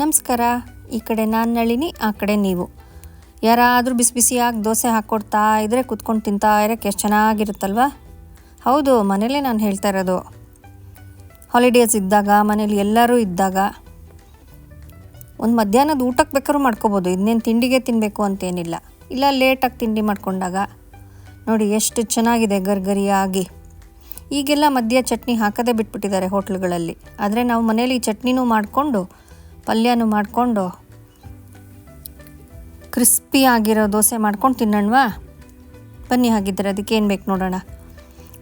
ನಮಸ್ಕಾರ, ಈ ಕಡೆ ನಾನು ನಳಿನಿ, ಆ ಕಡೆ ನೀವು. ಯಾರಾದರೂ ಬಿಸಿ ಬಿಸಿಯಾಗಿ ದೋಸೆ ಹಾಕ್ಕೊಡ್ತಾ ಇದ್ರೆ ಕುತ್ಕೊಂಡು ತಿಂತಾ ಇರೋಕ್ಕೆ ಎಷ್ಟು ಚೆನ್ನಾಗಿರುತ್ತಲ್ವಾ? ಹೌದು, ಮನೇಲೇ ನಾನು ಹೇಳ್ತಾ ಇರೋದು. ಹಾಲಿಡೇಸ್ ಇದ್ದಾಗ, ಮನೇಲಿ ಎಲ್ಲರೂ ಇದ್ದಾಗ ಒಂದು ಮಧ್ಯಾಹ್ನದ ಊಟಕ್ಕೆ ಬೇಕಾದ್ರೂ ಮಾಡ್ಕೋಬೋದು, ಇನ್ನೇನು ತಿಂಡಿಗೆ ತಿನ್ನಬೇಕು ಅಂತೇನಿಲ್ಲ. ಇಲ್ಲ, ಲೇಟಾಗಿ ತಿಂಡಿ ಮಾಡ್ಕೊಂಡಾಗ. ನೋಡಿ, ಎಷ್ಟು ಚೆನ್ನಾಗಿದೆ ಗರ್ಗರಿಯಾಗಿ. ಈಗೆಲ್ಲ ಮಧ್ಯ ಚಟ್ನಿ ಹಾಕದೇ ಬಿಟ್ಬಿಟ್ಟಿದ್ದಾರೆ ಹೋಟ್ಲುಗಳಲ್ಲಿ. ಆದರೆ ನಾವು ಮನೇಲಿ ಚಟ್ನಿನೂ ಮಾಡಿಕೊಂಡು ಪಲ್ಯನೂ ಮಾಡಿಕೊಂಡು ಕ್ರಿಸ್ಪಿ ಆಗಿರೋ ದೋಸೆ ಮಾಡ್ಕೊಂಡು ತಿನ್ನೋಣವಾ? ಬನ್ನಿ ಹಾಗಿದ್ದರೆ ಅದಕ್ಕೆ ಏನು ಬೇಕು ನೋಡೋಣ.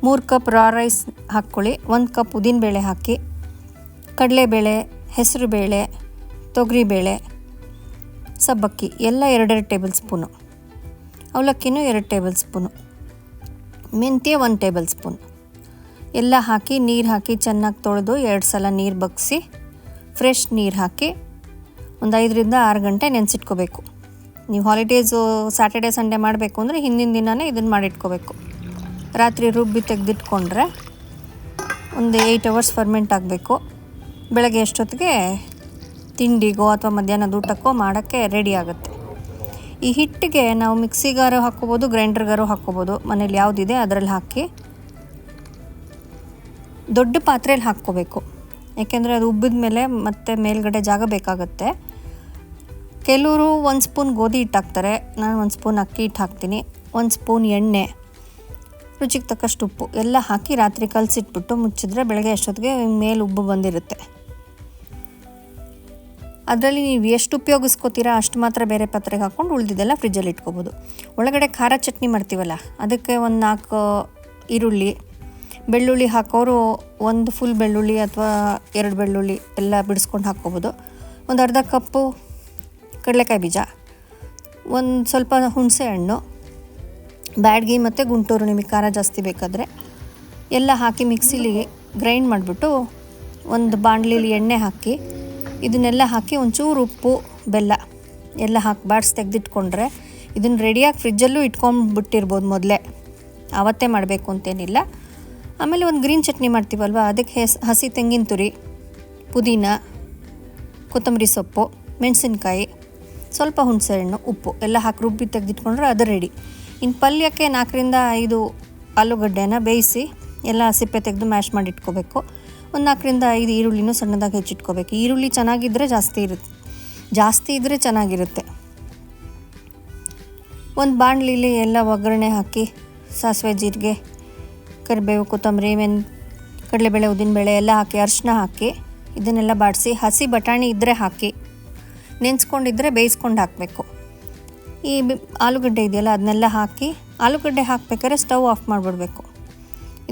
ಮೂರು ಕಪ್ ರಾ ರೈಸ್ ಹಾಕ್ಕೊಳ್ಳಿ, ಒಂದು ಕಪ್ ಉದ್ದಿನಬೇಳೆ ಹಾಕಿ ಕಡಲೆಬೇಳೆ ಹೆಸರುಬೇಳೆ ತೊಗರಿಬೇಳೆ ಸಬ್ಬಕ್ಕಿ, ಎಲ್ಲ ಎರಡೆರಡು ಟೇಬಲ್ ಸ್ಪೂನು. ಅವಲಕ್ಕಿನೂ ಎರಡು ಟೇಬಲ್ ಸ್ಪೂನು. ಮೆಂತ್ಯ ಒಂದು ಟೇಬಲ್ ಸ್ಪೂನ್. ಎಲ್ಲ ಹಾಕಿ, ನೀರು ಹಾಕಿ ಚೆನ್ನಾಗಿ ತೊಳೆದು ಎರಡು ಸಲ ನೀರು ಬಗ್ಸಿ ಫ್ರೆಶ್ ನೀರು ಹಾಕಿ ಒಂದು ಐದರಿಂದ ಆರು ಗಂಟೆ ನೆನೆಸಿಟ್ಕೋಬೇಕು. ನೀವು ಹಾಲಿಡೇಸು ಸ್ಯಾಟರ್ಡೆ ಸಂಡೇ ಮಾಡಬೇಕು ಅಂದರೆ ಹಿಂದಿನ ದಿನವೇ ಇದನ್ನು ಮಾಡಿಟ್ಕೋಬೇಕು. ರಾತ್ರಿ ರುಬ್ಬಿ ತೆಗೆದಿಟ್ಕೊಂಡ್ರೆ ಒಂದು ಏಯ್ಟ್ ಅವರ್ಸ್ ಫರ್ಮೆಂಟ್ ಆಗಬೇಕು. ಬೆಳಗ್ಗೆ ಎಷ್ಟೊತ್ತಿಗೆ ತಿಂಡಿಗೋ ಅಥವಾ ಮಧ್ಯಾಹ್ನದ ಊಟಕ್ಕೋ ಮಾಡೋಕ್ಕೆ ರೆಡಿ ಆಗುತ್ತೆ. ಈ ಹಿಟ್ಟಿಗೆ ನಾವು ಮಿಕ್ಸಿಗಾರು ಹಾಕ್ಕೋಬೋದು, ಗ್ರೈಂಡರ್ಗಾರು ಹಾಕ್ಕೋಬೋದು. ಮನೇಲಿ ಯಾವುದಿದೆ ಅದರಲ್ಲಿ ಹಾಕಿ ದೊಡ್ಡ ಪಾತ್ರೆಯಲ್ಲಿ ಹಾಕ್ಕೋಬೇಕು. ಯಾಕೆಂದರೆ ಅದು ಉಬ್ಬಿದ ಮೇಲೆ ಮತ್ತೆ ಮೇಲ್ಗಡೆ ಜಾಗ ಬೇಕಾಗುತ್ತೆ. ಕೆಲವರು ಒಂದು ಸ್ಪೂನ್ ಗೋಧಿ ಹಿಟ್ಟು ಹಾಕ್ತಾರೆ, ನಾನು ಒಂದು ಸ್ಪೂನ್ ಅಕ್ಕಿ ಹಿಟ್ಟು ಹಾಕ್ತೀನಿ, ಒಂದು ಸ್ಪೂನ್ ಎಣ್ಣೆ, ರುಚಿಗೆ ತಕ್ಕಷ್ಟು ಉಪ್ಪು, ಎಲ್ಲ ಹಾಕಿ ರಾತ್ರಿ ಕಲಸಿಟ್ಬಿಟ್ಟು ಮುಚ್ಚಿದ್ರೆ ಬೆಳಗ್ಗೆ ಅಷ್ಟೊತ್ತಿಗೆ ಮೇಲೆ ಉಬ್ಬು ಬಂದಿರುತ್ತೆ. ಅದರಲ್ಲಿ ನೀವು ಎಷ್ಟು ಉಪಯೋಗಿಸ್ಕೋತೀರಾ ಅಷ್ಟು ಮಾತ್ರ ಬೇರೆ ಪಾತ್ರೆಗೆ ಹಾಕ್ಕೊಂಡು ಉಳಿದಿದ್ದೆಲ್ಲ ಫ್ರಿಜ್ಜಲ್ಲಿ ಇಟ್ಕೋಬೋದು. ಒಳಗಡೆ ಖಾರ ಚಟ್ನಿ ಮಾಡ್ತೀವಲ್ಲ, ಅದಕ್ಕೆ ಒಂದು ನಾಲ್ಕು ಈರುಳ್ಳಿ ಬೆಳ್ಳುಳ್ಳಿ ಹಾಕೋರು ಒಂದು ಫುಲ್ ಬೆಳ್ಳುಳ್ಳಿ ಅಥವಾ ಎರಡು ಬೆಳ್ಳುಳ್ಳಿ ಎಲ್ಲ ಬಿಡಿಸ್ಕೊಂಡು ಹಾಕ್ಕೋಬೋದು. ಒಂದು ಅರ್ಧ ಕಪ್ಪು ಕಡಲೆಕಾಯಿ ಬೀಜ, ಒಂದು ಸ್ವಲ್ಪ ಹುಣಸೆ ಹಣ್ಣು, ಬ್ಯಾಡ್ಗಿ ಮತ್ತು ಗುಂಟೂರು ನಿಮಗೆ ಖಾರ ಜಾಸ್ತಿ ಬೇಕಾದರೆ ಎಲ್ಲ ಹಾಕಿ ಮಿಕ್ಸಿಲಿ ಗ್ರೈಂಡ್ ಮಾಡಿಬಿಟ್ಟು ಒಂದು ಬಾಣಲಿಲಿ ಎಣ್ಣೆ ಹಾಕಿ ಇದನ್ನೆಲ್ಲ ಹಾಕಿ ಒಂಚೂರು ಉಪ್ಪು, ಬೆಲ್ಲ ಎಲ್ಲ ಹಾಕಿ ಬಾಡ್ಸಿ ತೆಗೆದಿಟ್ಕೊಂಡ್ರೆ ಇದನ್ನು ರೆಡಿಯಾಗಿ ಫ್ರಿಜ್ಜಲ್ಲೂ ಇಟ್ಕೊಂಡ್ಬಿಟ್ಟಿರ್ಬೋದು ಮೊದಲೇ. ಆವತ್ತೇ ಮಾಡಬೇಕು ಅಂತೇನಿಲ್ಲ. ಆಮೇಲೆ ಒಂದು ಗ್ರೀನ್ ಚಟ್ನಿ ಮಾಡ್ತೀವಲ್ವ? ಅದಕ್ಕೆ ಹೆಸ್, ಹಸಿ ತೆಂಗಿನ ತುರಿ, ಪುದೀನ, ಕೊತ್ತಂಬರಿ ಸೊಪ್ಪು, ಮೆಣಸಿನ್ಕಾಯಿ, ಸ್ವಲ್ಪ ಹುಣಸೆಹಣ್ಣು, ಉಪ್ಪು ಎಲ್ಲ ಹಾಕಿ ರುಬ್ಬಿ ತೆಗೆದಿಟ್ಕೊಂಡ್ರೆ ಅದು ರೆಡಿ ಇನ್ನು ಪಲ್ಯಕ್ಕೆ ನಾಲ್ಕರಿಂದ ಐದು ಆಲೂಗಡ್ಡೆನ ಬೇಯಿಸಿ ಎಲ್ಲ ಸಿಪ್ಪೆ ತೆಗೆದು ಮ್ಯಾಶ್ ಮಾಡಿ ಇಟ್ಕೋಬೇಕು ಒಂದು ನಾಲ್ಕರಿಂದ ಐದು ಈರುಳ್ಳಿನೂ ಸಣ್ಣದಾಗಿ ಹೆಚ್ಚಿಟ್ಕೋಬೇಕು. ಈರುಳ್ಳಿ ಚೆನ್ನಾಗಿದ್ದರೆ ಜಾಸ್ತಿ ಇರುತ್ತೆ ಜಾಸ್ತಿ ಇದ್ದರೆ ಚೆನ್ನಾಗಿರುತ್ತೆ. ಒಂದು ಬಾಣಲಿಲಿ ಎಲ್ಲ ಒಗ್ಗರಣೆ ಹಾಕಿ ಸಾಸಿವೆ ಜೀರಿಗೆ ಕರಿಬೇವು ಕೊತ್ತಂಬರಿ, ಮೆನ್ ಕಡಲೆಬೇಳೆ, ಉದ್ದಿನಬೇಳೆ ಎಲ್ಲ ಹಾಕಿ ಅರಿಶಿನ ಹಾಕಿ, ಇದನ್ನೆಲ್ಲ ಬಾಡಿಸಿ, ಹಸಿ ಬಟಾಣಿ ಇದ್ದರೆ ಹಾಕಿ, ನೆನೆಸ್ಕೊಂಡಿದ್ರೆ ಬೇಯಿಸ್ಕೊಂಡು ಹಾಕಬೇಕು. ಈ ಆಲೂಗಡ್ಡೆ ಇದೆಯಲ್ಲ, ಅದನ್ನೆಲ್ಲ ಹಾಕಿ, ಆಲೂಗಡ್ಡೆ ಹಾಕಬೇಕಾದ್ರೆ ಸ್ಟವ್ ಆಫ್ ಮಾಡಿಬಿಡ್ಬೇಕು.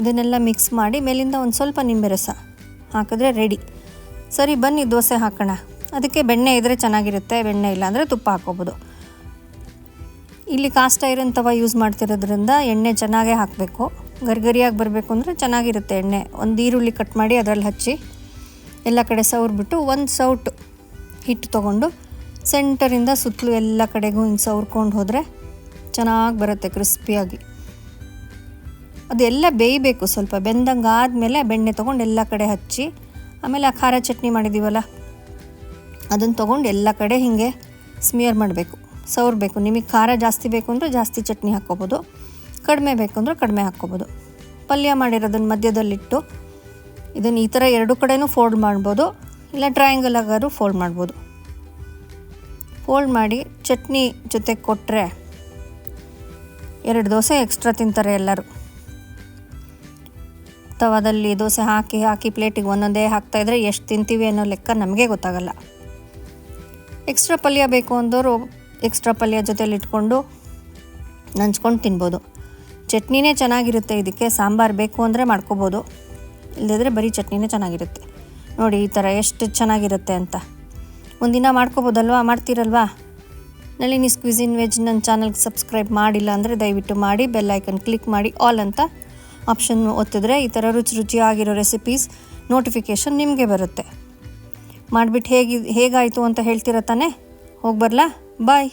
ಇದನ್ನೆಲ್ಲ ಮಿಕ್ಸ್ ಮಾಡಿ, ಮೇಲಿಂದ ಒಂದು ಸ್ವಲ್ಪ ನಿಂಬೆ ರಸ ಹಾಕಿದ್ರೆ ರೆಡಿ. ಸರಿ, ಬನ್ನಿ, ದೋಸೆ ಹಾಕೋಣ. ಅದಕ್ಕೆ ಬೆಣ್ಣೆ ಇದ್ದರೆ ಚೆನ್ನಾಗಿರುತ್ತೆ, ಬೆಣ್ಣೆ ಇಲ್ಲ ಅಂದರೆ ತುಪ್ಪ ಹಾಕೋಬೋದು ಇಲ್ಲಿ ಕಾಸ್ಟ್ ಐರನ್ ತವ ಯೂಸ್ ಮಾಡ್ತಿರೋದ್ರಿಂದ ಎಣ್ಣೆ ಚೆನ್ನಾಗೇ ಹಾಕಬೇಕು. ಗರ್ಗರಿಯಾಗಿ ಬರಬೇಕು ಅಂದರೆ ಚೆನ್ನಾಗಿರುತ್ತೆ ಎಣ್ಣೆ. ಒಂದು ಈರುಳ್ಳಿ ಕಟ್ ಮಾಡಿ ಅದರಲ್ಲಿ ಹಚ್ಚಿ ಎಲ್ಲ ಕಡೆ ಸವ್ರಿಬಿಟ್ಟು ಒಂದು ಸೌಟು ಹಿಟ್ಟು ತೊಗೊಂಡು ಸೆಂಟರಿಂದ ಸುತ್ತಲೂ ಎಲ್ಲ ಕಡೆಗೂ ಹಿಂಗೆ ಸವ್ರ್ಕೊಂಡು ಹೋದರೆ ಚೆನ್ನಾಗಿ ಬರುತ್ತೆ ಕ್ರಿಸ್ಪಿಯಾಗಿ. ಅದೆಲ್ಲ ಬೇಯಬೇಕು ಸ್ವಲ್ಪ. ಬೆಂದಂಗೆ ಆದಮೇಲೆ ಬೆಣ್ಣೆ ತೊಗೊಂಡು ಎಲ್ಲ ಕಡೆ ಹಚ್ಚಿ ಆಮೇಲೆ ಆ ಖಾರ ಚಟ್ನಿ ಮಾಡಿದ್ದೀವಲ್ಲ ಅದನ್ನು ತೊಗೊಂಡು ಎಲ್ಲ ಕಡೆ ಹೀಗೆ ಸ್ಮಿಯರ್ ಮಾಡಬೇಕು. ಸವ್ರಬೇಕು. ನಿಮಗೆ ಖಾರ ಜಾಸ್ತಿ ಬೇಕು ಅಂದರೆ ಜಾಸ್ತಿ ಚಟ್ನಿ ಹಾಕ್ಕೋಬೋದು. ಕಡಿಮೆ ಬೇಕು ಅಂದರೆ ಕಡಿಮೆ ಹಾಕ್ಕೋಬೋದು. ಪಲ್ಯ ಮಾಡಿರೋದನ್ನು ಮಧ್ಯದಲ್ಲಿಟ್ಟು ಇದನ್ನು ಈ ಥರ ಎರಡು ಕಡೆನೂ ಫೋಲ್ಡ್ ಮಾಡ್ಬೋದು, ಇಲ್ಲ ಟ್ರಯಾಂಗಲ್ ಆಗಾದ್ರೂ ಫೋಲ್ಡ್ ಮಾಡ್ಬೋದು. ಫೋಲ್ಡ್ ಮಾಡಿ ಚಟ್ನಿ ಜೊತೆ ಕೊಟ್ಟರೆ ಎರಡು ದೋಸೆ ಎಕ್ಸ್ಟ್ರಾ ತಿಂತಾರೆ ಎಲ್ಲರೂ. ತವಾದಲ್ಲಿ ದೋಸೆ ಹಾಕಿ ಹಾಕಿ ಪ್ಲೇಟಿಗೆ ಒಂದೊಂದೇ ಹಾಕ್ತಾಯಿದ್ರೆ ಎಷ್ಟು ತಿಂತೀವಿ ಅನ್ನೋ ಲೆಕ್ಕ ನಮಗೆ ಗೊತ್ತಾಗಲ್ಲ. ಎಕ್ಸ್ಟ್ರಾ ಪಲ್ಯ ಬೇಕು ಅಂದವರು ಎಕ್ಸ್ಟ್ರಾ ಪಲ್ಯ ಜೊತೆಲಿ ಇಟ್ಕೊಂಡು ನಂಚ್ಕೊಂಡು ತಿನ್ಬೋದು. ಚಟ್ನಿನೇ ಚೆನ್ನಾಗಿರುತ್ತೆ. ಇದಕ್ಕೆ ಸಾಂಬಾರು ಬೇಕು ಅಂದರೆ ಮಾಡ್ಕೋಬೋದು. ಇಲ್ಲದಿದ್ರೆ ಬರೀ ಚಟ್ನಿನೇ ಚೆನ್ನಾಗಿರುತ್ತೆ. ನೋಡಿ, ಈ ಥರ ಎಷ್ಟು ಚೆನ್ನಾಗಿರುತ್ತೆ ಅಂತ. ಒಂದಿನ ಮಾಡ್ಕೋಬೋದಲ್ವಾ? ಮಾಡ್ತೀರಲ್ವಾ? ನಳಿನಿ ಸ್ಕ್ವಿಝಿನ್ ವೆಜ್ ನನ್ನ ಚಾನಲ್ಗೆ ಸಬ್ಸ್ಕ್ರೈಬ್ ಮಾಡಿಲ್ಲ ಅಂದರೆ ದಯವಿಟ್ಟು ಮಾಡಿ, ಬೆಲ್ ಐಕನ್ ಕ್ಲಿಕ್ ಮಾಡಿ, ಆಲ್ ಅಂತ ಆಪ್ಷನ್ ಒತ್ತಿದ್ರೆ ಈ ಥರ ರುಚಿ ರುಚಿಯಾಗಿರೋ ರೆಸಿಪೀಸ್ ನೋಟಿಫಿಕೇಷನ್ ನಿಮಗೆ ಬರುತ್ತೆ. ಮಾಡಿಬಿಟ್ಟು ಹೇಗೆ, ಹೇಗಾಯಿತು ಅಂತ ಹೇಳ್ತೀರ ತಾನೇ? ಹೋಗಿ ಬರಲಾ? ಬಾಯ್.